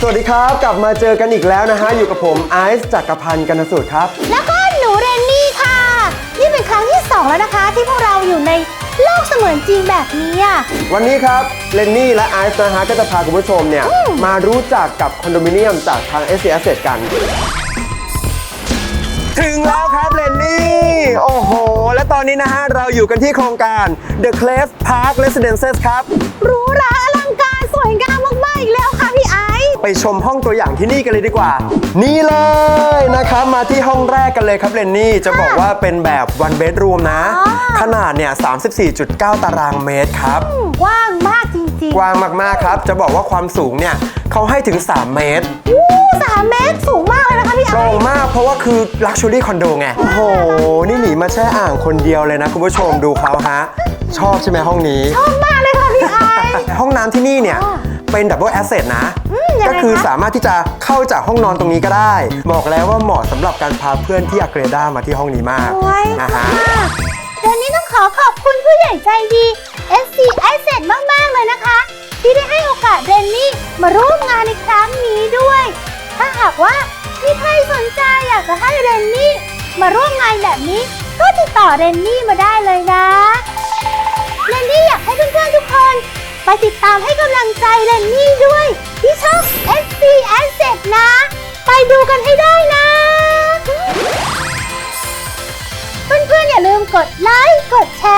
สวัสดีครับ กลับมาเจอกันอีกแล้วนะฮะ อยู่กับผมไอซ์จักรพันธ์กันสูตรครับ แล้วก็หนูเรนนี่ค่ะ นี่เป็นครั้งที่ 2 แล้วนะคะ ที่พวกเราอยู่ในโลกเสมือนจริงแบบนี้อะวันนี้ครับเลนนี่และไอซ์นะฮะก็จะพาคุณผู้ชมเนี่ยอืม มารู้จักกับคอนโดมิเนียมจากทาง s อ Asset กัน ถึงแล้วครับเลนนี่ โอ้โห และตอนนี้นะฮะ เราอยู่กันที่โครงการ The Clef Park Residences ครับ หรูหราอ ชมห้องตัวอย่างที่นี่กันเลยดีกว่า นี่เลยนะครับมาที่ห้องแรกกันเลยครับเลนนี่จะบอกว่าเป็นแบบ one bedroom นะขนาดเนี่ย 34.9 ตารางเมตรครับ กว้างมากจริงกว้างมากๆครับ จะบอกว่าความสูงเนี่ยเขาให้ถึง 3 เมตรๆอู้สามเมตรสูงมากเลยนะคะพี่ไอโปร่งซ์มากเพราะว่าคือ Luxury Condo ไง โอ้โห นี่หนีมาแช่อ่างคนเดียวเลยนะ คุณผู้ชมดูเขาฮะ ชอบใช่ไหมห้องนี้ ชอบมากเลยค่ะพี่ไอซ์ ห้องน้ำที่นี่เนี่ย อ่า เป็นดับเบิลแอสเซทนะอืมยังไงก็คือคะสามารถที่จะเข้าจากห้องนอนตรงนี้ก็ได้ บอกแล้วว่าเหมาะสำหรับการพาเพื่อนที่อักเกรด้ามาที่ห้องนี้มากสวยนะค่ะฮะเดือนนี้ต้องขอขอบคุณผู้ใหญ่ใจดี SC Asset มาก ๆ เลยนะคะ ที่ได้ให้โอกาสเรนนี่มาร่วมงานในครั้งนี้ด้วย ถ้าหากว่ามีใครสนใจอยากจะให้เรนนี่มาร่วมงานแบบนี้ ก็ติดต่อเรนนี่มาได้เลยนะ ไปติดตามให้กำลังใจเรนนี่ด้วย ที่ช่อง SC Asset นะ ไปดูกันให้ได้นะ เพื่อนๆอย่าลืมกดไลค์ กดแชร์